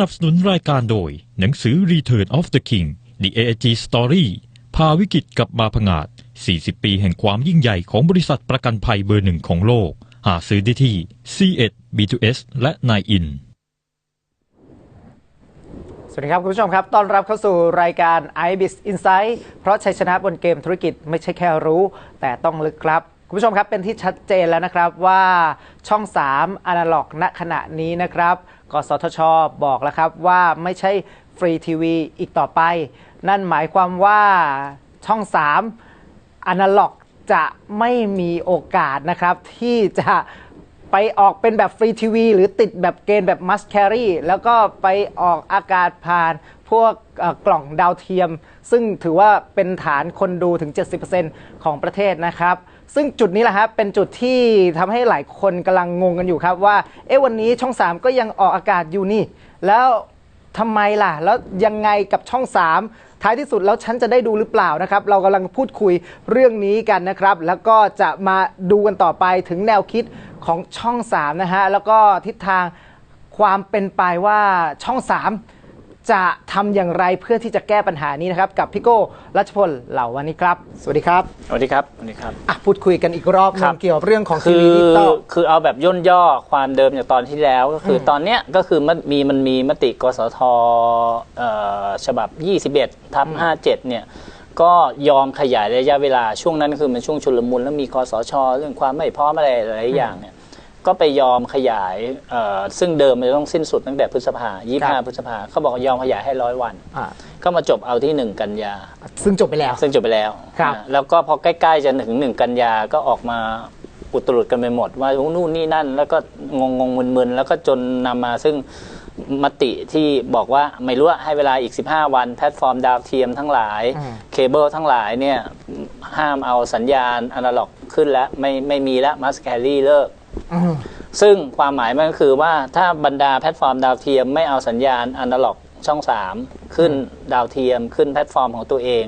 นับสนุนรายการโดย หนังสือ Return of the King The AIG Story พาวิกฤตกลับมาผงาด 40 ปีแห่งความยิ่งใหญ่ของบริษัทประกันภัยเบอร์หนึ่งของโลก หาซื้อได้ที่ C1 B2S และ9 in สวัสดีครับ คุณผู้ชมครับ ต้อนรับเข้าสู่รายการ iBiz Insight เพราะชัยชนะบนเกมธุรกิจไม่ใช่แค่รู้ แต่ต้องลึกครับคุณผู้ชมครับเป็นที่ชัดเจนแล้วนะครับว่าช่อง 3 อนาล็อกณขณะนี้นะครับ กสทช บอกแล้วครับว่าไม่ใช่ฟรีทีวีอีกต่อไป นั่นหมายความว่าช่อง 3อนาล็อกจะไม่มีโอกาสนะครับ ที่จะไปออกเป็นแบบฟรีทีวีหรือติดแบบเกณฑ์แบบมัสแครีแล้วก็ไปออกอากาศผ่านพวกกล่องดาวเทียม ซึ่งถือว่าเป็นฐานคนดูถึง 70%ของประเทศนะครับ ซึ่งจุดนี้แหละครับเป็นจุดที่ทำให้หลายคนกำลังงงกันอยู่ครับว่า เอ๊ะวันนี้ช่อง 3 ก็ยังออกอากาศอยู่นี่ แล้วทำไมล่ะ แล้วยังไงกับช่อง 3 ท้ายที่สุดแล้วฉันจะได้ดูหรือเปล่านะครับ เรากำลังพูดคุยเรื่องนี้กันนะครับ แล้วก็จะมาดูกันต่อไปถึงแนวคิดของช่อง 3 นะฮะ แล้วก็ทิศทางความเป็นไปว่าช่อง 3 จะทำอย่างไรเพื่อที่จะแก้ปัญหานี้นะครับ กับพี่โก้รัชพลเหล่าวันนี้ครับ สวัสดีครับ สวัสดีครับสวัสดีครับอะพูดคุยกันอีกรอบหนึครังบเกี่ยวกับเรื่องของทีคือวีดิจิตอลคือเอาแบบย่นย่อความเดิมจากตอนที่แล้ว ก็คืออตอนเนี้ยก็คือมันมีมันมีมติกสทเอ่อฉบับ 21ทับ57 เนี่ยก็ยอมขยายระยะเวลาช่วงนั้นคือมันช่วงชุลมุนแล้วมีคอสช เรื่องความไม่พร้อมอะไรหลายอย่างเนี่ย ก็ไปยอมขยายเอ่อซึ่งเดิมมันจะต้องสิ้นสุดตั้งแต่พฤษภาครับ25พฤษภาเขาบอกยอมขยายให้ร้อยวันอ่าก็มาจบเอาที่1กันยา ซึ่งจบไปแล้ว ซึ่งจบไปแล้วครับนะแล้วก็พอใกล้ๆจะถึงหนึ่งกันยาก็ออกมาอุตรุดกันไปหมด ว่านู่นนี่นั่น แล้วก็งงงๆมึนๆ แล้วก็จนนำมาซึ่งมติที่บอกว่าไม่รู้อะให้เวลาอีก 15 วัน แพลตฟอร์มดาวเทียมทั้งหลายอืมเคเบิลทั้งหลายเนี่ยห้ามเอาสัญญาณอนาล็อกขึ้นแล้ว ไม่ไม่มีแล้วมัสแครี่เลิกอืม ซึ่งความหมายมันก็คือว่าถ้าบรรดาแพลตฟอร์มดาวเทียมไม่เอาสัญญาณอนาล็อกช่อง 3 ขึ้นดาวเทียมขึ้นแพลตฟอร์มของตัวเอง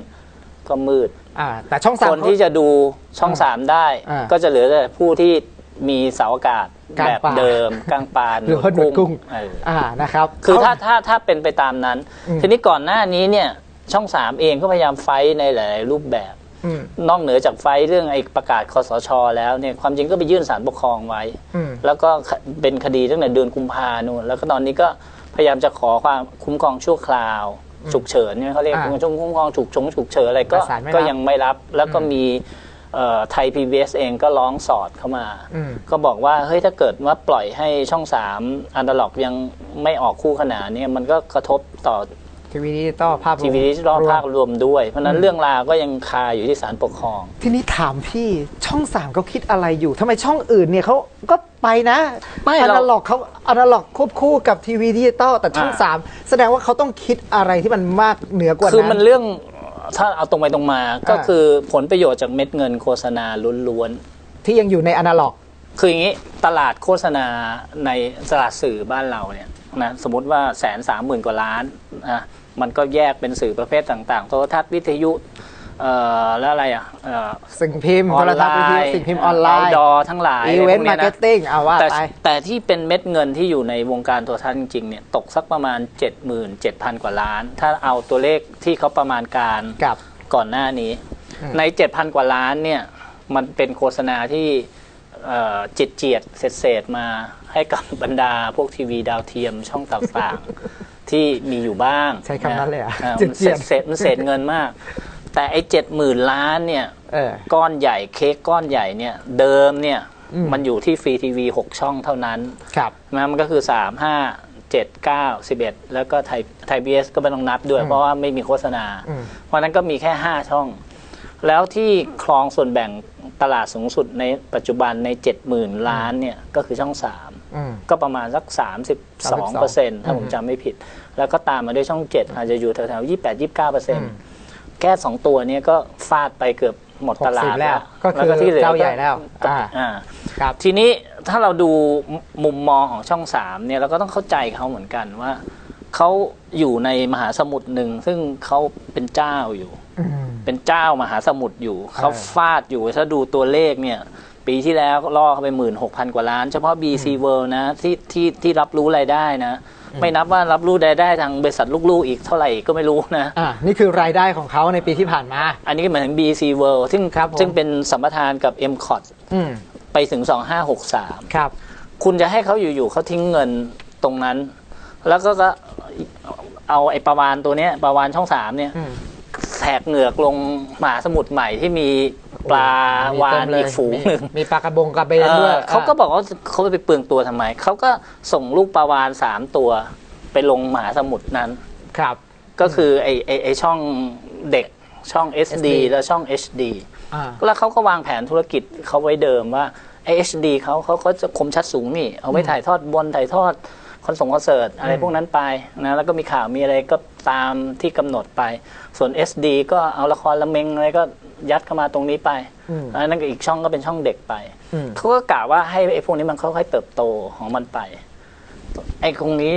ก็มืดอ่าแต่ช่องสามคนที่จะดูช่อง3ได้อ่าก็จะเหลือแต่ผู้ที่มีเสาอากาศกลางแบบป่าเดิมกลางปานหรือว่าหนวดกุ้งเอออ่านะครับ คือเขถ้าถ้าถ้าเป็นไปตามนั้นอืมทีนี้ก่อนหน้านี้เนี่ยช่อง3เองก็พยายามไฟท์ในหลายๆรูปแบบอืม นอกเหนือจากไฟท์เรื่องไอ้ประกาศคอสช แล้วเนี่ยความจริงก็ไปยื่นศาลปกครองไว้อืมแล้วก็เป็นคดีตั้งแต่เดือนกุมภานู่นแล้วก็ตอนนี้ก็พยายามจะขอความคุ้มครองชั่วคราวฉุกเฉินเนี่ยเขาเรียกอ่าคุ้มครองฉุกชงฉุกเฉินอะไรก็แต่ศาลไม่รับก็ยังไม่รับแล้วก็มีเอ่อไทยพีบีเองก็ร้องสอดเข้ามาอืมก็บอกว่าเฮ้ยถ้าเกิดว่าปล่อยให้ช่อง3อันดล็อกยังไม่ออกคู่ขนานเนี่ยมันก็กระทบต่อ ทีวีดิจิตอลภาพรวมทีวีดิจิทัลรวมภาครวมด้วย เพราะฉะนั้นเรื่องราวก็ยังคาอยู่ที่ศาลปกครอง ทีนี้ถามพี่ช่องสามเขาคิดอะไรอยู่ทำไมช่องอื่นเนี่ยเขาก็ไปนะไม่อเรานาล็อกเขาอนาล็อกควบคู่กับทีวีดิจิตอลแต่ช่องอ่าสามแสดงว่าเขาต้องคิดอะไรที่มันมากเหนือกว่าคือนั้มันนเรื่องถ้าเอาตรงไปตรงมาก็อ่าคือผลประโยชน์จากเม็ดเงินโฆษณาล้วนที่ยังอยู่ในอนาล็อกๆคืออย่างนี้ตลาดโฆษณาในตลาดสื่อบ้านเราเนี่ยนะสมมติว่าแสนสามหมื่นกว่าล้านนะ มันก็แยกเป็นสื่อประเภทต่างๆ โทรทัศน์วิทยุเอ่อแล้วอะไรอะเอ่อสิ่งพิมพ์อโทอนรไลทัศน์วิทยุน์สิ่งพิมพ์ออนไลน์ดอทั้งหลายอีเวนต์ะไรมาพร์วเก็กตนี้ยติ้งเอาว่าแต่ไปแต่ที่เป็นเม็ดเงินที่อยู่ในวงการโทรทัศน์จริงๆเนี่ยตกสักประมาณ 77,000 กว่าล้าน ถ้าเอาตัวเลขที่เขาประมาณการกับก่อนหน้านี้อืมใน 7,000 กว่าล้านเนี่ยมันเป็นโฆษณาที่เอ่อจิตเจียดเศษๆมา ให้กับบรรดาพวกทีวีดาวเทียมช่องต่างๆ ที่มีอยู่บ้างใช้คำนั้นเลยเหรออ่าจิมัตนเจียดเศษมันเศษเงินมาก แต่ไอ้เจ็ดหมื่นล้านเนี่ยเออก้อนใหญ่เค้กก้อนใหญ่เนี่ยเดิมเนี่ยอืมมันอยู่ที่ฟรีทีวีหกช่องเท่านั้นครับนะมันก็คือสามห้าเจ็ดเก้าสิบเอ็ดแล้วก็ไทยไทยบีเอสก็ไม่ต้องนับด้วยอืมเพราะว่าไม่มีโฆษณาอืมเพราะฉะนั้นก็มีแค่ห้าช่อง แล้วที่ครองส่วนแบ่งตลาดสูงสุดในปัจจุบันในเจ็ดหมื่นล้านเนี่ยก็คือช่องสามอืม ก็ประมาณสักสามสิบสองเปอร์เซ็นต์ถ้าผมอืมจำไม่ผิด แล้วก็ตามมาด้วยช่องเจ็ดอาจจะอยู่แถวๆยี่แปดยี่เก้าเปอร์เซ็นอืต์มแค่สองตัวเนี้ก็ฟาดไปเกือบหมดตลาด60แล้ว ก็คือแล้วที่หลืเจ้าใหญ่แล้วอ่าอ่าครับทีนี้ถ้าเราดูมุมมองของช่องสามเนี่ยเราก็ต้องเข้าใจเขาเหมือนกันว่าเขาอยู่ในมหาสมุทรหนึ่งซึ่งเขาเป็นเจ้าอยู่อืมเป็นเจ้ามหาสมุทรอยู่เขาฟาดอยู่ถ้าดูตัวเลขเนี่ย ปีปีที่แล้วก็ล่อเข้าไปหมื่นหกพันกว่าล้าน เฉพาะ BC World นะที่ที่ที่รับรู้รายได้นะ ไม่นับว่ารับรู้รายได้ทางบริษัทลูกๆอีกเท่าไหร่ก็ไม่รู้นะ อ่านี่คือรายได้ของเขาในปีที่ผ่านมา อันนี้ก็หมายถึง BC World ซึ่งครับผมซึ่งเป็นสัมปทานกับ m c o t อืมไปถึง 2563 ครับ คุณจะให้เขาอยู่ๆเขาทิ้งเงินตรงนั้น แล้วก็ก็เอาไอ้ประวานตัวเนี้ยประวานช่องสามเนี่ยอืมแทกเหงือกลงมหาสมุทรใหม่ที่มี ปลาวานอีกฝูงหนึ่งมีมีปลากระบงกระเบนเอด้วยอเขาก็บอกว่าเขาไปเปลืองตัวทำไมเขาก็ส่งลูกปลาวานสามตัวไปลงมหาสมุทรนั้นครับ ก็คือไอ้ไอ้ไอ้ช่องเด็กช่อง SD, SD และช่อง HD อ่าแล้วเขาก็วางแผนธุรกิจเขาไว้เดิมว่าไอ้ HD เขาเขาเขาจะคมชัดสูงนี่ เอาไว้ถ่ายทอดบอลถ่ายทอดคอนส่งคอนเสิร์ตอะไรพวกนั้นไปนะแล้วก็มีข่าวมีอะไรก็ตามที่กำหนดไป ส่วน SD ก็เอาละครละเมงอะไรก็ ยัดเข้ามาตรงนี้ไปอืมอันนั้นก็อีกช่องก็เป็นช่องเด็กไปอืมเขาก็กล่าวว่าให้ไอ้พวกนี้มันค่อยๆเติบโตของมันไป ไอ้ตรงนี้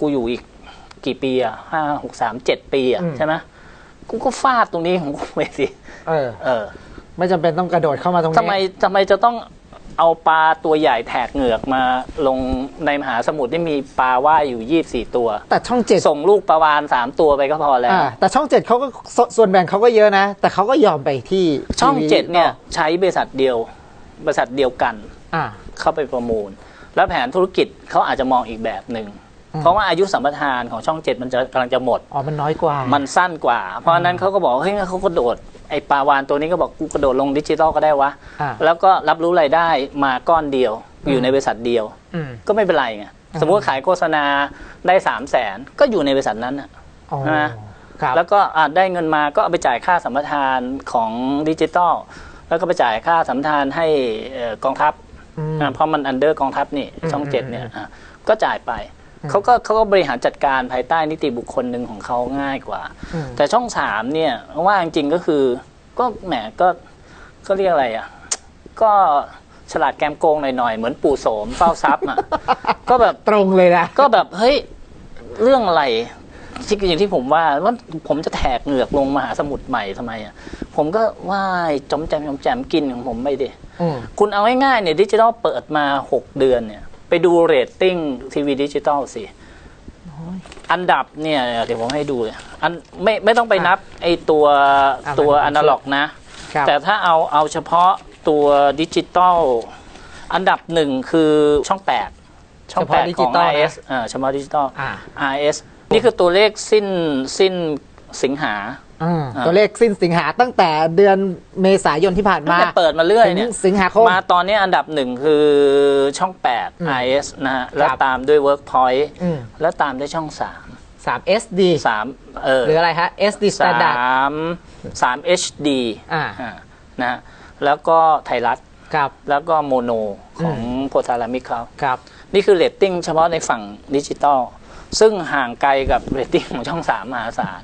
กูอยู่อีกกี่ปีอะห้าหกสามเจ็ดปีอะอืมใช่ไหมกูก็ฟาดตรงนี้ของกูไปสิเออ เออ ไม่จำเป็นต้องกระโดดเข้ามาตรงนี้ทำไมทำไมจะต้อง เอาปลาตัวใหญ่แถกเหงือกมาลงในมหาสมุทรที่มีปลาว่ายอยู่ยี่สี่ตัว แต่ช่องเจ็ดส่งลูกปลาวานสามตัวไปก็พอแล้ว อ่าแต่ช่องเจ็ดเขาก็สส่วนแบ่งเขาก็เยอะนะ แต่เขาก็ยอมไปที่ช่องทีวีเจ็ดเนี่ยใช้บริษัทเดียว บริษัทเดียวกันอ่า เข้าไปประมูล แล้วแผนธุรกิจเขาอาจจะมองอีกแบบหนึ่งเพราะว่าอายุสัมปทานของช่องเจ็ดมันจะกำลังจะหมด อ๋อมันน้อยกว่า มันสั้นกว่า เพราะฉะนั้นเขาก็บอกว่าเฮ้ยงั้นเขากระโดด ไอ้ปลาวานตัวนี้ก็บอกกูกระโดดลงดิจิตอลก็ได้วะอ่าแล้วก็รับรู้รายได้มาก้อนเดียว อยู่ในบริษัทเดียวอืมก็ไม่เป็นไรไงอ่าสมมติว่าขายโฆษณาได้สามแสนก็อยู่ในบริษัทนั้นน่ะอ๋อใช่ไหมครับแล้วก็อะได้เงินมาก็เอาไปจ่ายค่าสัมปทานของดิจิตอลแล้วก็ไปจ่ายค่าสัมปทานให้เอ่อกองทัพอืมอะเพราะมันอันเดอร์กองทัพนี่อืมช่องเจ็ดเนี่ยอืมอะก็จ่ายไปอืม เขาก็เขาก็บริหารจัดการภายใต้นิติบุคคลหนึ่งของเขาง่ายกว่าอืมแต่ช่องสามเนี่ยว่าจริงๆก็คือก็แหมก็ก็เรียกอะไรอะ ก็ฉลาดแกมโกงหน่อยๆ เหมือนปู่โสมเฝ้าทรัพย์อะก็แบบตรงเลยนะก็แบบเฮ้ยเรื่องอะไรที่อย่างที่ผมว่าว่าผมจะแถกเหงือกลงมหาสมุทรใหม่ทำไมอะผมก็ว่ายจอมแจมจอมแจมกินของผมไปดิอืมคุณเอาง่ายๆเนี่ยดิจิทัลเปิดมา6เดือนเนี่ย ไปดูเรตติ้งทีวีดิจิตอลสิ อันดับเนี่ยเดี๋ยวผมให้ดูเลยอันไม่ไม่ต้องไปนับไอตัวอะตัวมันอนาล็อกนะครับแต่ถ้าเอาเอาเฉพาะตัวดิจิตอลอันดับหนึ่งคือช่อง 8 ช่องเฉพาะ8ดิขจิองตอลนะ RS อ่าเฉพาะดิจิตอลอ่า RS นี่คือตัวเลขสิ้นสิ้นสิงหา อืมอ่าตัวเลขสิ้นสิงหาตั้งแต่เดือนเมษายนที่ผ่านตั้งมาแต่เปิดมาเรื่อยเนี่ยถึงสิงหาคม มาตอนนี้อันดับหนึ่งคือช่อง อืม8 RS นะฮะ แล้วครับตามด้วย Workpoint อืม แล้วตามด้วยช่อง3สาม SD 3เออหรืออะไรฮะ SD Standard 3 3 HD อ่า อ่านะฮะแล้วก็ไทยรัฐ ครับแล้วก็โมโนของอืมโพธารามิกเขาครับ นี่คือเรตติ้งเฉพาะในฝั่งดิจิตอลซึ่งห่างไกลกับเรตติ้งของช่อง3มหาศาล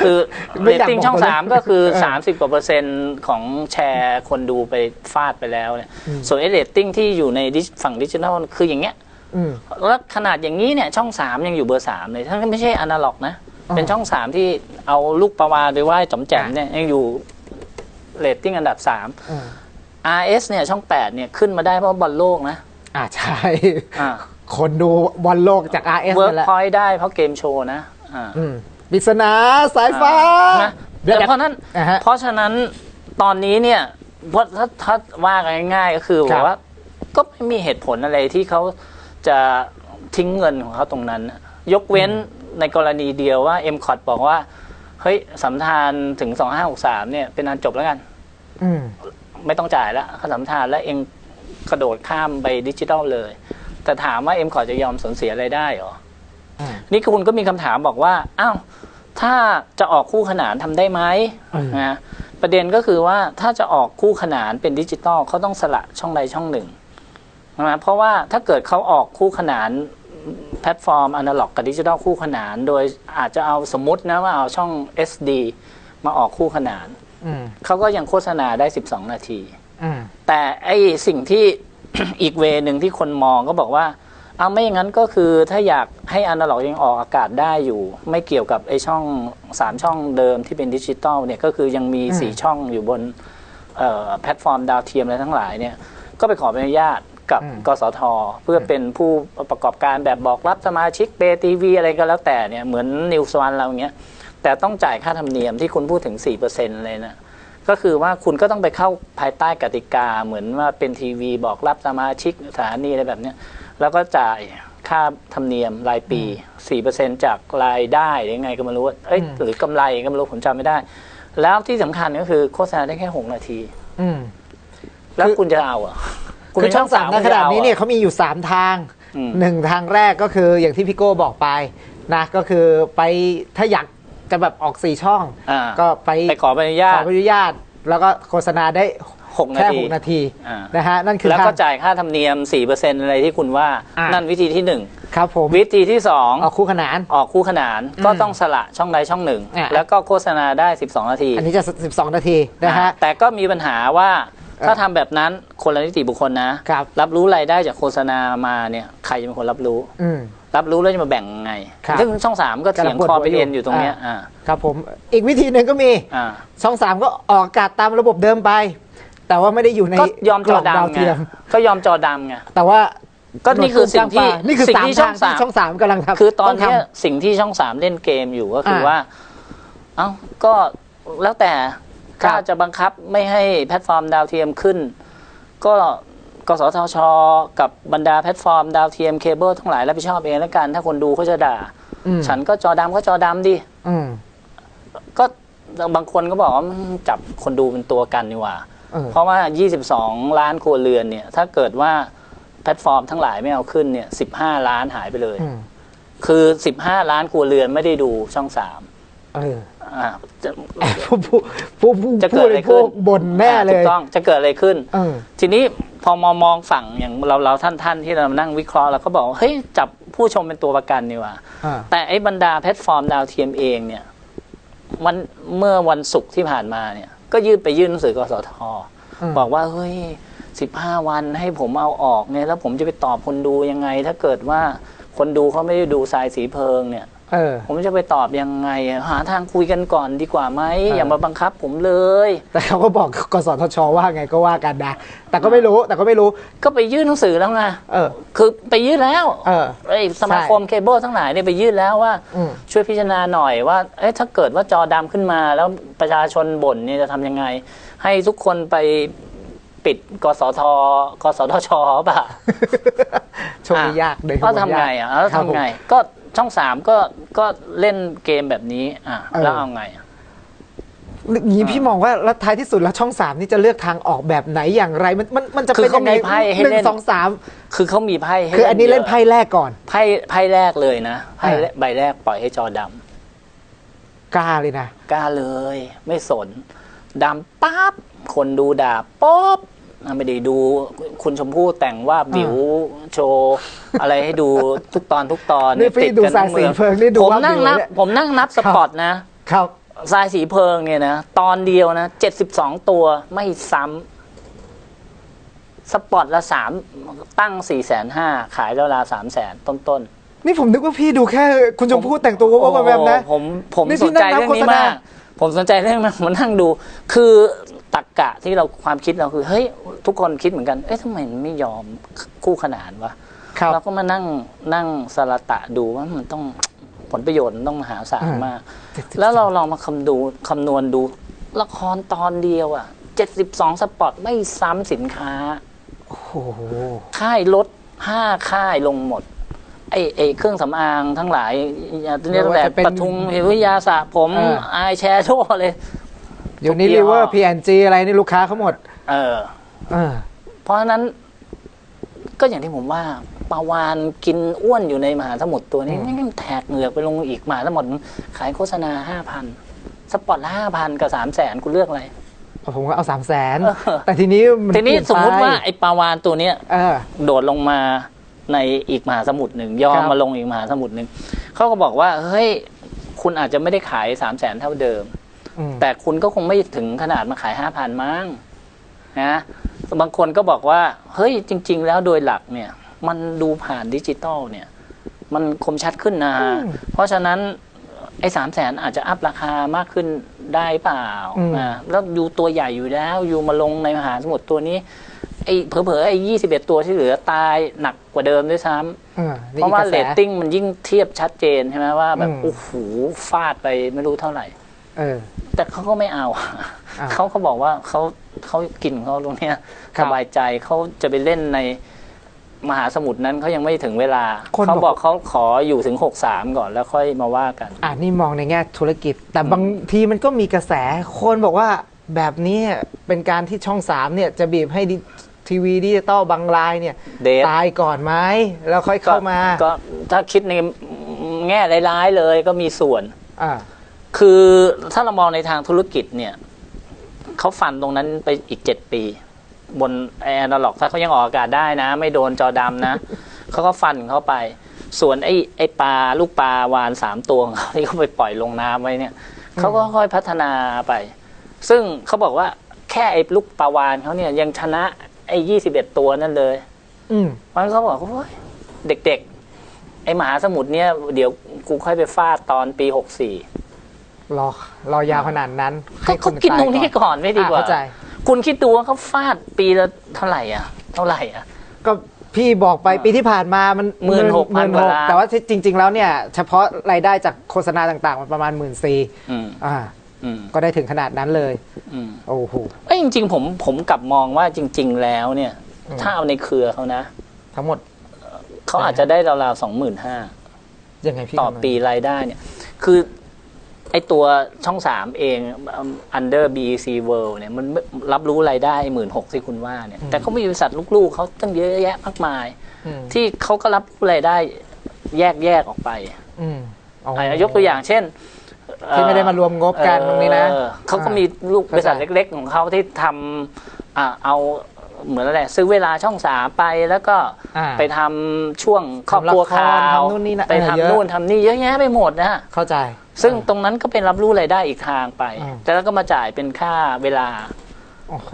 คือไม่เรตอยากติ้งช่องบอกเลย3ก็คือเออ30 กว่าเปอร์เซ็นต์ของแชร์คนดูไปฟาดไปแล้วเนี่ยอืมส่วนไอ้เรตติ้งที่อยู่ในดิจิฝั่งดิจิทัลคืออย่างเงี้ยอืมแล้วขนาดอย่างนี้เนี่ยช่อง3ยังอยู่เบอร์3เลยทั้งที่ไม่ใช่อนาล็อกนะอ๋อเป็นช่อง3ที่เอาลูกประวานไปไหว้จอมแจ่มเนี่ยยังอยู่เรตติ้งอันดับ3อืม RS เนี่ยช่อง8เนี่ยขึ้นมาได้เพราะบอลโลกนะ อ่าใช่อ่าคนดูบอลโลกจาก RS เวิร์นั่กนแหละพอยต์ได้เพราะเกมโชว์นะอ่าอืม ปริศนาสายฟ้านะเดี๋ยวแต่เพราะนั้นอ่าฮะเพราะฉะนั้นตอนนี้เนี่ยว่าถ้าถ้าว่ากันง่ายๆก็คือครับบอกว่า ก็ไม่มีเหตุผลอะไรที่เขาจะทิ้งเงินของเขาตรงนั้นน่ะยกเว้นในกรณีเดียวว่า m c o t บอกว่า เฮ้ยสัมทานถึง2563เนี่ยเป็นอันจบแล้วกันอืมไม่ต้องจ่ายแล้วค่าสัมทานแล้วเองกระโดดข้ามไปดิจิทัลเลย แต่ถามว่า m c o t จะยอมสูญเสียอะไรได้เหรออืม นี่คุณก็มีคำถามบอกว่าอ้าวถ้าจะออกคู่ขนานทำได้ไหมอืมนะประเด็นก็คือว่าถ้าจะออกคู่ขนานเป็นดิจิตอลเขาต้องสละช่องใดช่องหนึ่งนะเพราะว่าถ้าเกิดเขาออกคู่ขนานแพลตฟอร์มอนาล็อกกับดิจิตอลคู่ขนาน โดยอาจจะเอาสมมตินะว่าเอาช่อง SD มาออกคู่ขนานอืมเขาก็ยังโฆษณาได้ 12 นาทีอืมแต่ไอสิ่งที่อีกเวหนึ่งที่คนมองก็บอกว่า เอาไม่อย่างนั้นก็คือถ้าอยากให้อนาล็อกยังออกอากาศได้อยู่ ไม่เกี่ยวกับไอช่องสามช่องเดิมที่เป็นดิจิตอลเนี่ยก็คือยังมีอืมสี่ช่องอยู่บนเอ่อแพลตฟอร์มดาวเทียมอะไรทั้งหลายเนี่ยก็ไปขอใบอนุญาตกับอืมกสท เพื่อเป็นผู้ประกอบการแบบบอกรับสมาชิกเปทีวีอะไรก็แล้วแต่เนี่ยเหมือนนิวส์วันเราอย่างเงี้ยแต่ต้องจ่ายค่าธรรมเนียมที่คุณพูดถึง 4%เลยนะก็คือว่าคุณก็ต้องไปเข้าภายใต้กติกาเหมือนว่าเป็นทีวีบอกรับสมาชิกสถานีอะไรแบบเนี้ย แล้วก็จ่ายค่าธรรมเนียมรายปี 4%จากรายได้หรือยังไงก็ไม่รู้เอ้ยอืมหรือกำไรก็ไม่รู้ผมจำไม่ได้ แล้วที่สำคัญก็คือโฆษณาได้แค่ 6 นาทีอืมแล้วคือคุณจะเอาเหรอะคือช่องสามในขณะนี้เนี่ยเขามีอยู่ 3 ทางอืมหนึ่งทางแรกก็คืออย่างที่พี่โก้บอกไปนะก็คือไปถ้าอยากจะแบบออก4ช่องอ่าก็ไปไปขอใบอนุญาขตออนุญาต แล้วก็โฆษณาได้ 6นาแค่ที6นาทีอ่า นะฮะนั่นคือแล้วก็ทาง จ่ายค่าธรรมเนียม 4%อะไรที่คุณว่า อ่านั่นั่นวิธีที่หนึ่งครับผมวิธีที่สองออกคู่ขนาน ออกคู่ขนานอืมก็ต้องสละช่องใดช่องหนึ่ง อะ แล้วก็โฆษณาได้ 12 นาทีอันนี้จะ 12 นาทีนะฮะ อะแต่ก็มีปัญหาว่าเออถ้าทำแบบนั้นคนละนิติบุคคลนะครับ รับรู้รายได้จากโฆษณามาเนี่ยใครจะเป็นคนรับรู้ อืม รับรู้แล้วจะมาแบ่งยังไง ครับซึ่งช่องสามก็เถียงกำลังปวดคอหัวไปเรียนอยู่อยู่ตรงเนี้ยอ่าอ่าครับผมอีกวิธีหนึ่งก็มี อ่า ช่อง 3 ก็ออกอากาศตามระบบเดิมไป แต่ว่าไม่ได้อยู่ในก็ยอมจกล่องดาวดำไงเทียมก็ยอมจอดำไงแต่ว่าก็นี่คือสิ่งที่นี่คือสิ่งสามที่ทาช่องงสามที่ช่องสามกำลังทำคือตอนงเนี้ยทสิ่งที่ช่องสามเล่นเกมอยู่ก็คืออ่าว่า เอ้าก็แล้วแต่ครับถ้าจะบังคับไม่ให้แพลตฟอร์มดาวเทียมขึ้น ก็กสทช กับบรรดาแพลตฟอร์มดาวเทียมเคเบิลทั้งหลายรับผิดชอบเองแล้วกัน ถ้าคนดูเขาจะด่าอืมฉันก็จอดำก็จอดำดิอืมก็บางคนก็บอกว่ามันจับคนดูเป็นตัวกันนี่หว่า เออเพราะว่า 22 ล้านครัวเรือนเนี่ยถ้าเกิดว่าแพลตฟอร์มทั้งหลายไม่เอาขึ้นเนี่ย 15 ล้านหายไปเลยอืมคือ 15 ล้านครัวเรือนไม่ได้ดูช่อง3เอออ่าจะผู้ผู้ผู้ผู้จะเกิผู้ดอะไรพวขึ้นกบ่นแน่เลถูยกต้องจะเกิดอะไรขึ้นเออทีนี้พอมองมองฝั่งอย่างเราเราท่านท่านที่เรามานั่งวิเคราะห์เราก็บอกว่าเฮ้ยจับผู้ชมเป็นตัวประกันนี่หว่าอ่าแต่ไอ้บรรดาแพลตฟอร์มดาวเทียมเองเนี่ยวันเมื่อวันศุกร์ที่ผ่านมาเนี่ย ก็ยื่นไปยื่นหนังสือกสทอืมบอกว่าเฮ้ยสิบห้าวันให้ผมเอาออกเนี่ยแล้วผมจะไปตอบคนดูยังไง ถ้าเกิดว่าคนดูเขาไม่ได้ดูสายสีเพลิงเนี่ยเออ ผมจะไปตอบยังไงอะหาทางคุยกันก่อนดีกว่าไหมเออออย่ามาบังคับผมเลย แต่เขาก็บอกกสทชว่าไงก็ว่ากันนะ แต่ก็ไม่รู้แต่ก็ไม่รู้ก็ไปยื่นหนังสือแล้วไงเออคือไปยื่นแล้วเออไอ้สมาคมเคเบิลทั้งหลายเนี่ยไปยื่นแล้วว่าอืมช่วยพิจารณาหน่อยว่าเอ๊ะถ้าเกิดว่าจอดำขึ้นมา แล้วประชาชนบ่นเนี่ยจะทำยังไง ให้ทุกคนไปปิดกสทกสทชป่ะช่วงนี้ยากเลยก็ทำไงอะแล้วครับผมทำไงก็ ช่องสามก็ก็เล่นเกมแบบนี้ อะเออ แล้วเอาไงอะอย่างนี้พี่มองว่าแล้วท้ายที่สุดแล้วช่องสามนี่จะเลือกทางออกแบบไหนอย่างไร มันมันมันจะคือเป็นเขายังไงมีไพ่ให้หนึ่เล่งน สองสามคือเขามีไพ่ให้คืออันนี้เล่นไพ่ยะแรกก่อน ไพ่ไพ่แรกเลยนะไพ่อ่าใบแรกปล่อยให้จอดำกล้าเลยนะ กล้าเลย ไม่สนดำปั๊บคนดูด่าป๊อบอะ ไม่ได้ดูคุณชมพู่แต่งว่าบิวโชว์อะไรให้ดูทุกตอนทุกตอนนี่พี่ติดูกัสายสีทั้งมือเพลิงนี่ดูผมว่านั่งบิวนับเนี่ยผมนั่งนับสปอตนะ ครับสายสีเพลิงเนี่ยนะตอนเดียวนะเจ็ดสิบสองตัวไม่ซ้ำสปอตละสามตั้งสี่แสนห้าขายแล้วลาสามแสนต้นๆนี่ผมนึกว่าพี่ดูแค่ คุณชมพู่แต่งตัวว่าว่าแบบนะโอ้โหผมผมนี่สพี่นใจนั่งนับเรื่องนี้โฆษณามมาก ผมสนใจเรื่องนั้นผมนั่งดู คือตักกะที่เราความคิดเราคือเฮ้ยทุกคนคิดเหมือนกัน เอ๊ะทำไมมันไม่ยอมคู่ขนานวะครับเราก็มานั่งนั่งสละตะดูว่ามันต้องผลประโยชน์มันต้องมหาศาลอ่ามมาก แล้วเราลองมาคำดูคำนวณดู ละครตอนเดียวอะเจ็ดสิบสองสปอตไม่ซ้ำสินค้าโอ้โหค่ายลดห้าค่ายลงหมด ไอ้ไอ้เครื่องสำอางทั้งหลายเนี่ยตั้งแต่ปทุมเฮวิยาสระผมไอายแชร์โชว์เลยเดี๋ยวนี้ทุกยี่รีห้อเวอร์พีแอนจีอะไรนี่ลูกค้าเขาหมด เออ เออ เพราะฉะนั้น ก็อย่างที่ผมว่าปลาวานกินอ้วนอยู่ในมหาสมุทรตัวนี้อืมไม่งแทกเหงือกไปลงอีกมหาสมุทรขายโฆษณาห้าพันสปอตละห้าพันกับสามแสนคุณเลือกอะไรผมก็เอาสามแสนเออแต่ทีนี้มันทีนี้เปลี่ยสมมุติไปว่าไอ้ปลาวานตัวเนี้ยเออโดดลงมา ในอีกมหาสมุทรหนึ่งยอคมรับมาลงอีกมหาสมุทรหนึ่งเขาก็บอกว่าเฮ้ยคุณอาจจะไม่ได้ขายสามแสนเท่าเดิมอืมแต่คุณก็คงไม่ถึงขนาดมาขายห้าพันมั้งนะบางคนก็บอกว่า เฮ้ยจริง ๆ แล้วโดยหลักเนี่ย มันดูผ่านดิจิตอลเนี่ย มันคมชัดขึ้นนะ เพราะฉะนั้นไอ้สามแสนอาจจะอัพราคามากขึ้นได้เปล่าอืมอ่าแล้วยูตัวใหญ่อยู่แล้วยูมาลงในมหาสมุทรตัวนี้ ไอ้เผลอๆไอ้ยี่สิบเอ็ดตัวที่เหลือตายหนักกว่าเดิมด้วยซ้ำอ่นี่เพราะว่าอีกกเรแสตติ้งมันยิ่งเทียบชัดเจนใช่ไหมว่าแบบอืมโอ้โหฟาดไปไม่รู้เท่าไหร่เออแต่เขาก็ไม่เอาอ้าวเขาเขาบอกว่าเขาเขากินของเขาตรงเนี้ยครัสบบายใจเขาจะไปเล่นในมหาสมุทรนั้นเขายังไม่ถึงเวลาคนเขาบอกบอกเขาขออยู่ถึงหกสามก่อนแล้วค่อยมาว่ากัน อ่านี่มองในแง่ธุรกิจ แต่บางทีมันก็มีกระแสคนบอกว่าแบบนี้เป็นการที่ช่องสามเนี่ยจะบีบให้ดิ ทีวีดิจิตอลบางรายเนี่ยเดท ตายก่อนไหมแล้วค่อยเข้ามาก็ถ้าคิดในแง่ร้ายๆเลยก็มีส่วน อ่าคือถ้าเรามองในทางธุรกิจเนี่ยเขาฟันตรงนั้นไปอีกเจ็ดปี บนแอนาล็อกถ้าเขายังออกอากาศได้นะ ไม่โดนจอดำนะ เขาก็ฟันเข้าไป ส่วนไอ้ไอ้ปลาลูกปลาวานสามตัวของเขาที่เขาไปปล่อยลงน้ำไว้เนี่ยเขาก็ค่อยพัฒนาไป ซึ่งเขาบอกว่าแค่ไอ้ลูกปลาวานเขาเนี่ยยังชนะ ไอ้ยี่สิบเอ็ดตัวนั่นเลย อืมมันเขาบอกว่าโอ้ยเด็กๆ ไอ้มหาสมุทรเนี่ยเดี๋ยวกูค่อยไปฟาดตอนปีหกสี่รอรอยาวขนาดนั้นก็ให้คเขานกินตายตรงนี้ก่อนไม่ดีกว่า อะเข้าใจ คุณคิดดูว่าเขาฟาดปีละเท่าไหร่อะ เท่าไหร่อะ ก็พี่บอกไปปีที่ผ่านมามันหมื่นหกพันกว่าล้าน แต่ว่าจริง ๆ แล้วเนี่ย เฉพาะรายได้จากโฆษณาต่างๆ มันประมาณหมื่นสี่อืม อ่าอืม ก็ได้ถึงขนาดนั้นเลยอืมโอ้โหเอ้ยจริง ๆ ผมผมกลับมองว่าจริง ๆ แล้วเนี่ยอืมถ้าเอาในเครือเขานะ ทั้งหมด เขาอาจจะได้ราวๆสองหมื่นห้ายังไงพี่ต่อคำนวณปีรายได้เนี่ย คือไอตัวช่องสามเอง under BEC World เนี่ยมันรับรู้รายได้หมื่นหกที่คุณว่าเนี่ย แต่เขามีบริษัทลูกๆเขาตั้งเยอะแยะมากมายอืมที่เขาก็รับรู้รายได้แยกแยกๆออกไปอืมอ๋ออะยกตัวอย่างเช่น ที่ไม่ได้มารวมงบกันตรงนี้นะเออเขาก็มีลูกบเข้าใจริษัทเล็ก ๆ ของเขาที่ทำอะเอาเหมือนอะไรซื้อเวลาช่องสามไปแล้วก็อ่าไปทำช่วงครอบครัวข่าวทำนู่นนี่นะไปเออเยอะทำนู่นทำนี่เยอะแยะไปหมดนะเข้าใจ ซึ่งตรงนั้นก็เป็นรับรู้รายได้อีกทางไปอืมแต่แล้วก็มาจ่ายเป็นค่าเวลาโอ้โห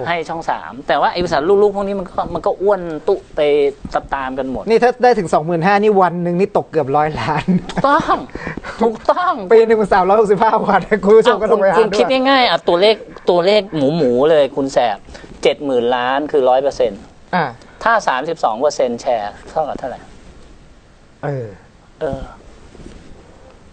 ให้ช่องสามแต่ว่าไอ้บริษัทลูกๆพวกนี้มันก็มันก็อ้วนตุไปตามตามๆกันหมด นี่ถ้าได้ถึง 25,000 นี่วันหนึ่งนี่ตกเกือบร้อยล้านถูกต้อง ถูกต้องปีหนึ่งมันสามร้อยหกสิบห้าวันคุณผู้ชมก็อะต้คุองณไปหาคุณด้คิดวยง่ายๆอะตัวเลขตัวเลขหมูหมูๆเลยคุณแสบเจ็ดหมื่นล้านคือร้อยเปอร์เซ็นต์อ่าถ้าสามสิบสองเปอร์เซ็นต์แชร์เท่ากับเท่าไหร่ เออ เออ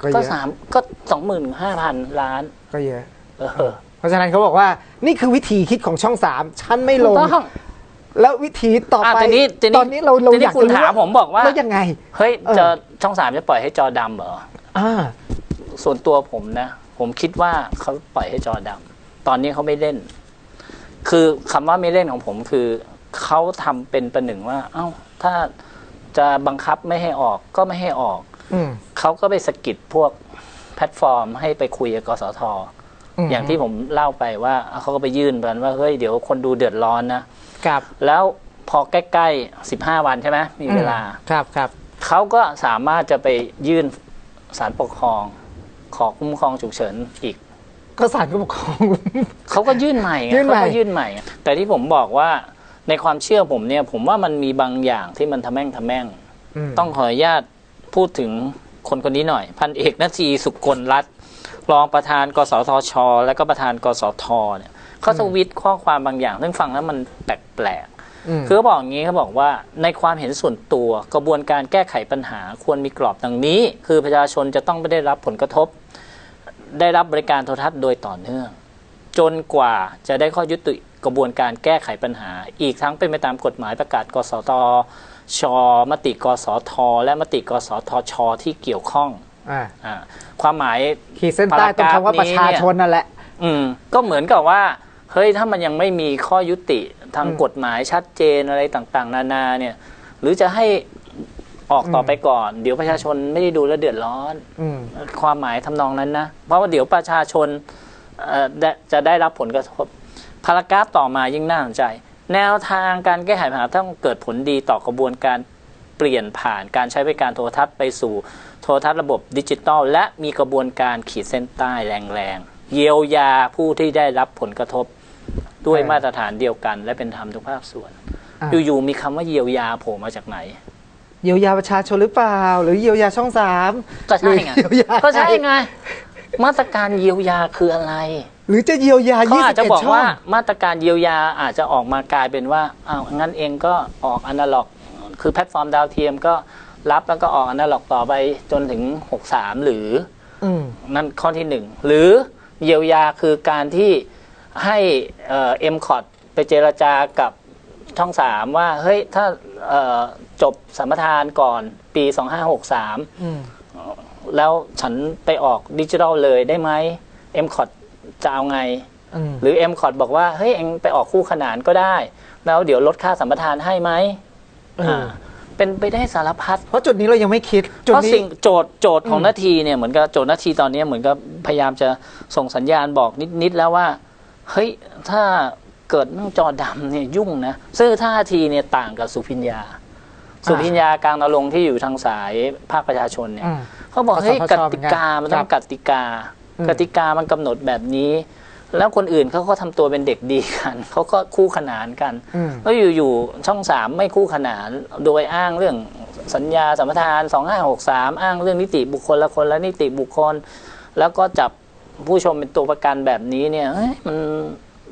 ก็เยก็อะสามก็สองหมื่นห้าพันล้าน ก็เยอะ เออ เพราะฉะนั้นเขาบอกว่านี่คือวิธีคิดของช่องสามฉันไม่ลถูกงต้อง แล้ววิธีต่ออะไปทีนี้ทีตอนนี้เราเราทีอยากคุณจะรู้ถามผมบอกว่า แล้วยังไง เฮ้ยเออจะช่องสามจะปล่อยให้จอดำเหรอ อ่า ส่วนตัวผมนะ ผมคิดว่าเขาปล่อยให้จอดำตอนนี้เขาไม่เล่น คือคำว่าไม่เล่นของผมคือเขาทำเป็นประหนึ่งว่า เอ้า ถ้าจะบังคับไม่ให้ออกก็ไม่ให้ออก อืม เขาก็ไปสะกิดพวกแพลตฟอร์มให้ไปคุยกับกสทม อย่างที่ผมเล่าไปว่าเขาก็ไปยื่นกันว่าเฮ้ยเดี๋ยวคนดูเดือดร้อนนะครับแล้วพอใกล้ๆ15วันใช่ไหมมีเวลาอืมครับครับเขาก็สามารถจะไปยื่นสารปกครอง ขอคุ้มครองฉุกเฉินอีก ก็ศาลก็ปกครองเขาก็ยื่นใหม่ไงยื่นใหม่เขาก็ยื่นใหม่ แต่ที่ผมบอกว่าในความเชื่อผมเนี่ย ผมว่ามันมีบางอย่างที่มันทำแม่งทำแม่งมต้องขออนุญาตพูดถึงคนคนนี้หน่อย พันเอกนาทีสุกลรัตน์ รองประธานกสทช และก็ประธานกสทเนี่ยเขาสวิตช์ข้อความบางอย่างซึ่งฟังแล้วมันแปลกๆมคือเขาบอกอย่างนี้เขาบอกว่าในความเห็นส่วนตัวกระบวนการแก้ไขปัญหาควรมีกรอบดังนี้ คือประชาชนจะต้องไม่ได้รับผลกระทบ ได้รับบริการโทรทัศน์โดยต่อเนื่อง จนกว่าจะได้ข้อยุติกระบวนการแก้ไขปัญหา อีกทั้งเป็นไปตามกฎหมายประกาศ กสทช มติกสท และมติกสทช ที่เกี่ยวข้อง อ่าอาความหมายขีดเส้นใต้ตรงคำว่าประชาชนนั่นแหละ อืม ก็เหมือนกับว่าเฮ้ยถ้ามันยังไม่มีข้อยุติทางอืมกฎหมายชัดเจนอะไรต่างๆ นานาเนี่ย หรือจะให้ออกต่ออมไปก่อน เดี๋ยวประชาชนไม่ได้ดูแลวเดือดร้อนอืมความหมายทำนองนั้นนะ เพราะว่าเดี๋ยวประชาชนเอ่อได้จะได้รับผลกระทบพารากราฟต่อมายิ่งน่าสนใจ แนวทางการแก้ไขปัญหาต้องเกิดผลดีต่อกระบวนการเปลี่ยนผ่านการใช้บริการโทรทัศน์ไปสู่โทรทัศน์ระบบดิจิตอลและมีกระบวนการขีดเส้นใต้แรงๆ เยียวยาผู้ที่ได้รับผลกระทบด้วยเออมาตรฐานเดียวกัน และเป็นธรรมทุกภาคส่วนอะอยู่ๆมีคำว่าเยียวยาโผล่มาจากไหน เยียวยาประชาชนหรือเปล่า หรือเยียวยาช่องสามก็ใช่ไงหรือเยียวยาก็ใช่ไงมาตรการเยียวยาคืออะไร หรือจะเยียวยาเขาอาจจะบอก21ช่องว่ามาตรการเยียวยาอาจจะออกมากลายเป็นว่าอ้าวงั้นเองก็ออกอนาล็อก คือแพลตฟอร์มดาวเทียมก็ รับแล้วก็ออกอนาล็อกต่อไปจนถึง 63 หรืออืมนั่นข้อที่หนึ่งหรือเยียวยาคือการที่ให้เอ็มคอร์ดไปเจรจากับช่องสามว่าเฮ้ยถ้าเอ่อจบสัมปทานก่อนปี 2563อืมแล้วฉันไปออกดิจิทัลเลยได้ไหมเอ็มคอร์ดจะเอาไงอืมหรือ m c o t บอกว่าเฮ้ยเองไปออกคู่ขนานก็ได้ แล้วเดี๋ยวลดค่าสัมปทานให้ไหม เอออ่าเป็นไปได้สารพัดเพราะจุดนี้เรายังไม่คิดจุดเพราะนี้สิ่งโจทย์โจทย์ของอืมนาทีเนี่ยเหมือนกับโจทย์นาทีตอนนี้เหมือนกับพยายามจะส่งสัญญาณบอกนิดๆแล้วว่าเฮ้ยถ้าเกิดเรื่องจอดำเนี่ยยุ่งนะซึ่งท่าทีเนี่ยต่างกับสุพิญญา สุพิญญากลางนรงค์ที่อยู่ทางสายภาคประชาชนเนี่ยอืมเขาบอกกสทชเฮ้ยกเหมืติอนกันกามันต้อครังบกติกาอืมกติกามันกำหนดแบบนี้ แล้วคนอื่นเขาก็ทำตัวเป็นเด็กดีกันเขาก็คู่ขนานกันอืมแล้วอยู่ๆช่องสามไม่คู่ขนาน โดยอ้างเรื่องสัญญาสัมปทาน2563อ้างเรื่องนิติบุคคลละคนและนิติบุคคล แล้วก็จับผู้ชมเป็นตัวประกันแบบนี้เนี่ยเฮ้ยมัน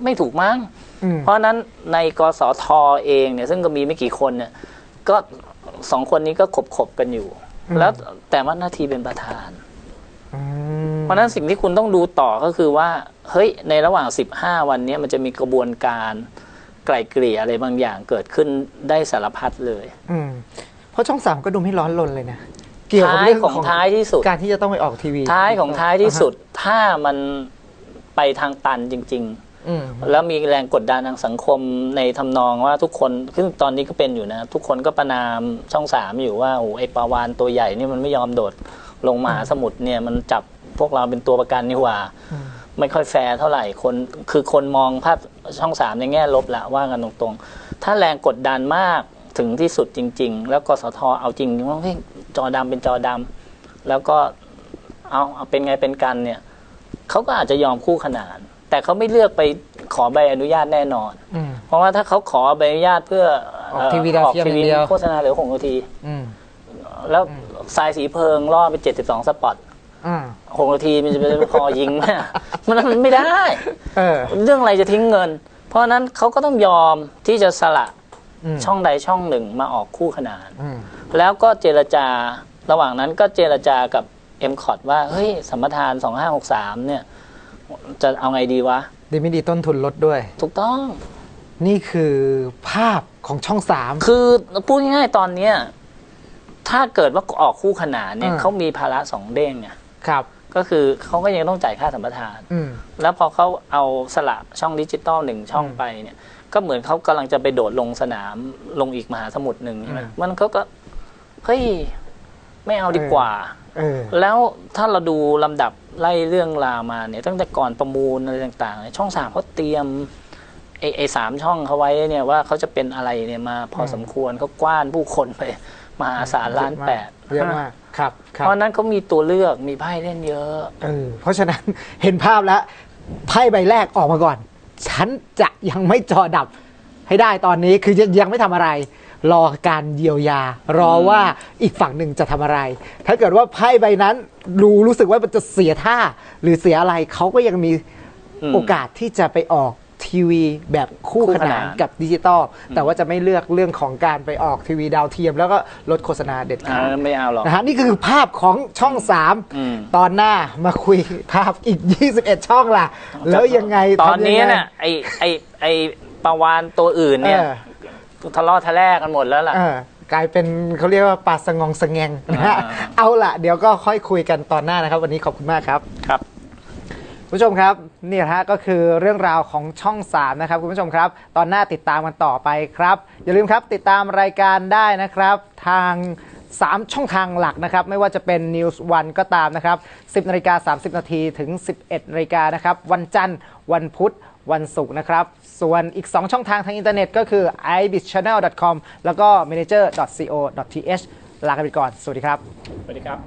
ไม่ถูกมั้งอืมเพราะฉะนั้นในกสทเองเนี่ย ซึ่งก็มีไม่กี่คนเนี่ย ก็สองคนนี้ก็ขบขบๆกันอยู่อืมแล้วแต่ว่าหน้าที่เป็นประธานอืม เพราะฉะนั้นสิ่งที่คุณต้องดูต่อก็คือว่า เฮ้ยในระหว่าง 15 วันเนี้ยมันจะมีกระบวนการไกล่เกลี่ยอะไรบางอย่างเกิดขึ้นได้สารพัดเลย อืมเพราะช่องสามก็ดูไม่ร้อนรนเลยนะเกี่ยวกับท้ายเรื่องของของท้ายที่สุด การที่จะต้องไปออกทีวี ท้ายของท้ายที่สุด ถ้ามันไปทางตันจริงๆอืมแล้วมีแรงกดดันทางสังคมในทำนองว่าทุกคนซึ่งตอนนี้ก็เป็นอยู่นะ ทุกคนก็ประนามช่องสามอยู่ว่าโอ้โหไอปลาวานตัวใหญ่นี่มันไม่ยอมโดด ลงมหาสมุทรเนี่ยมันจับพวกเราเป็นตัวประกันนี่หว่าอืมไม่ค่อยแฟร์เท่าไหร่คนคือคนมองภาพช่องสามในแง่ลบละว่ากันตรงๆ ถ้าแรงกดดันมากถึงที่สุดจริง ๆ แล้วกสทเอาจริงว่าเฮ้ยจอดำเป็นจอดำแล้วก็เอาเอาเป็นไงเป็นกันเนี่ยเขาก็อาจจะยอมคู่ขนาน แต่เขาไม่เลือกไปขอใบอนุญาตแน่นอนอืมเพราะว่าถ้าเขาขอใบอนุญาตเพื่อออกทีวีดาวเทียมออกทีวีอย่างเดียวโฆษณาเหลือหกนาทีอืม แล้วสายสีเพลิงล่อไปเจ็ดสิบสองสปอตอ่าหกนาทีมันจะไปพอยิงไหมอะมันมันไม่ได้เออเรื่องอะไรจะทิ้งเงิน เพราะฉะนั้นเขาก็ต้องยอมที่จะสละอืมช่องใดช่องหนึ่งมาออกคู่ขนานอืมแล้วก็เจรจาระหว่างนั้นก็เจรจากับ m c o t ว่า เฮ้ยสัมปทาน 2563 เนี่ย จะเอาไงดีวะ ดีไม่ดีต้นทุนลดด้วย ถูกต้อง นี่คือภาพของช่องสามคือพูดง่ายๆตอนเนี้ย ถ้าเกิดว่าออกคู่ขนานเนี่ยอ่าเขามีภาระสองเด้งไงครับ ก็คือเขาก็ยังต้องจ่ายค่าสัมปทานอืมแล้วพอเขาเอาสละช่องดิจิตอลหนึ่งช่องอืมไปเนี่ย ก็เหมือนเขากำลังจะไปโดดลงสนามลงอีกมหาสมุทรหนึ่งใช่ไหมอืมมันเขาก็เฮ้ยไม่เอาดีกว่าเออแล้วถ้าเราดูลำดับไล่เรื่องราวมาเนี่ยตั้งแต่ก่อนประมูลอะไรต่างๆเนี่ยช่องสามเขาเตรียมไอ้ไอ้สามช่องเขาไว้เนี่ยว่าเขาจะเป็นอะไรเนี่ยมาพอสมควรเขากว้านผู้คนไป มหาศาลล้านแปดเยอะมากครับครัเพบราะฉะนั้นเขามีตัวเลือกมีไพ่เล่นเยอะเออเพราะฉะนั้นเห็นภาพแล้วไพ่ใบแรกออกมาก่อน ฉันจะยังไม่จอดับให้ได้ตอนนี้คือยังยังไม่ทำอะไร รอการเยียวยา รอว่าอีกฝั่งหนึ่งจะทำอะไร ถ้าเกิดว่าไพ่ใบนั้นรู้รู้สึกว่ามันจะเสียท่า หรือเสียอะไรเขาก็ยังมีอืมโอกาสที่จะไปออก ทีวีแบบคู่คู่ขขนานนานกับดิจิตอลแต่ว่าจะไม่เลือกเรื่องของการไปออกทีวีดาวเทียม แล้วก็ลดโฆษณาเด็ดอ่าขาดไม่เอาหรอกนะฮะนี่คือภาพของช่องอืม3ตอนหน้ามาคุยภาพอีก 21 ช่องล่ะ แล้วยังไงตอนนี้ทำยังไงเนี่ยไอไอไอปลาวานตัวอื่นเนี่ยเออทะเลาะทะแลกกันหมดแล้วล่ะเออกลายเป็นเขาเรียกว่าปลาสงองสงแงงนะฮะอ่าเอาล่ะ เดี๋ยวก็ค่อยคุยกันตอนหน้านะครับ วันนี้ขอบคุณมากครับครับคุณ ผู้ชมครับนี่ฮะก็คือเรื่องราวของช่อง3นะครับคุณผู้ชมครับ ตอนหน้าติดตามกันต่อไปครับ อย่าลืมครับติดตามรายการได้นะครับ ทาง 3 ช่องทางหลักนะครับ ไม่ว่าจะเป็น News 1ก็ตามนะครับ 10นาฬิกา30 นาทีถึง 11นาฬิกานะครับ วันจันทร์วันพุธวันศุกร์นะครับ ส่วนอีก 2 ช่องทางทางอินเทอร์เน็ตก็คือ ibitchannel.com แล้วก็ manager.co.th ลากันไปก่อน สวัสดีครับ สวัสดีครับ